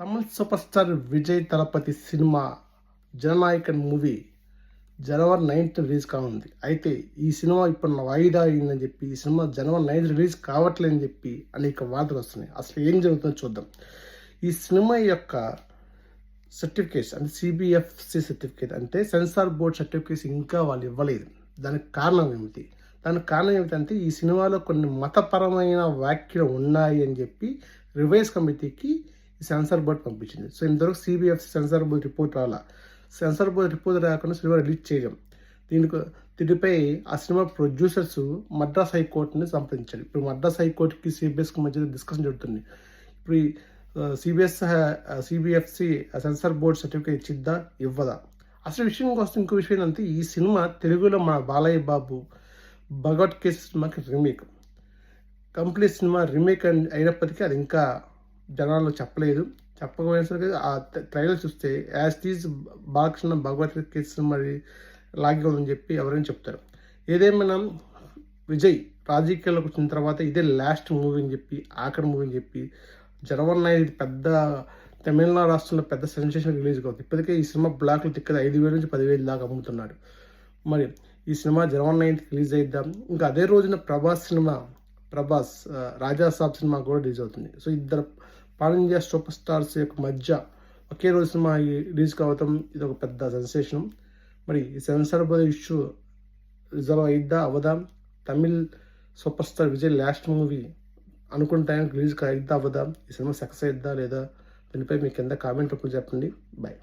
తమిళ super star Vijay Thalapathy cinema Jananayagan movie జనవరి ninth release కానుంది. అయితే ఈ సినిమా ఇప్పుడు వాయిదా అయిందని చెప్పి ఈ సినిమా జనవరి నైన్త్ రిలీజ్ కావట్లేదని చెప్పి అనేక వార్తలు వస్తున్నాయి. అసలు ఏం జరుగుతుందో చూద్దాం. ఈ సినిమా యొక్క సర్టిఫికేట్స్ అంటే సిబిఎఫ్సి సర్టిఫికేట్ అంటే సెన్సార్ బోర్డ్ సర్టిఫికేట్స్ ఇంకా వాళ్ళు ఇవ్వలేదు. దానికి కారణం ఏమిటి? దానికి కారణం ఏమిటంటే ఈ సినిమాలో కొన్ని మతపరమైన వ్యాఖ్యలు ఉన్నాయి అని చెప్పి రివైజ్ కమిటీకి సెన్సార్ బోర్డ్ పంపించింది. సో ఇంతవరకు సిబిఎఫ్సి సెన్సార్ బోర్డ్ రిపోర్ట్ రాలా. సెన్సార్ బోర్డ్ రిపోర్ట్ రాకుండా సినిమా రిలీజ్ చేయడం దీనికి దీనిపై ఆ సినిమా ప్రొడ్యూసర్స్ మద్రాస్ హైకోర్టుని సంప్రదించారు. ఇప్పుడు మద్రాస్ హైకోర్టుకి సిబిఎస్కి మధ్య డిస్కషన్ జరుగుతుంది. ఇప్పుడు CBS CBFC censor board certificate ఇచ్చిద్దా? ఇవ్వదా? అసలు విషయం కోసం ఇంకో విషయం ఏంటంటే ఈ సినిమా తెలుగులో మన బాలయ్య బాబు భగవత్ కేసు సినిమాకి రీమేక్. కంప్లీట్ సినిమా రీమేక్ అయినప్పటికీ అది ఇంకా జనాల్లో చెప్పలేదు. చెప్పకపోయినసరికి ఆ ట్రైలర్ చూస్తే యాజ్ టీజ్ బాలకృష్ణ భగవత్ కేసు మరి లాగే ఉందని చెప్పి ఎవరైనా చెప్తారు. ఏదేమైనా విజయ్ రాజకీయాల్లోకి వచ్చిన తర్వాత ఇదే లాస్ట్ మూవీ అని చెప్పి ఆఖరి మూవీ అని చెప్పి జనవరి నైన్ పెద్ద తమిళనాడు రాష్ట్రంలో పెద్ద సెన్సేషన్ రిలీజ్ అవుతుంది. ఇప్పటికే ఈ సినిమా బ్లాక్లు తిక్కదు ఐదు వేల నుంచి పదివేలు దాకా అమ్ముతున్నాడు. మరి ఈ సినిమా జనవరి నైన్త్ రిలీజ్ అయిద్దాం? ఇంకా అదే రోజున ప్రభాస్ సినిమా ప్రభాస్ రాజా సాబ్ సినిమా కూడా రిలీజ్ అవుతుంది. సో ఇద్దరు పాన్ ఇండియా సూపర్ స్టార్స్ యొక్క మధ్య ఒకే రోజు సినిమా రిలీజ్ కావటం ఇది ఒక పెద్ద సెన్సేషన్. మరి ఈ సెన్సార్ బోర్డ్ ఇష్యూ రిజర్వ్ అయిద్దా అవదా Tamil super star Vijay last movie అనుకున్న టైంకి రిలీజ్ అయిద్దా? అవదా ఈ సినిమా సక్సెస్ అయిద్దా లేదా? దీనిపై మీ కింద కామెంట్ రూపంలో చెప్పండి. బాయ్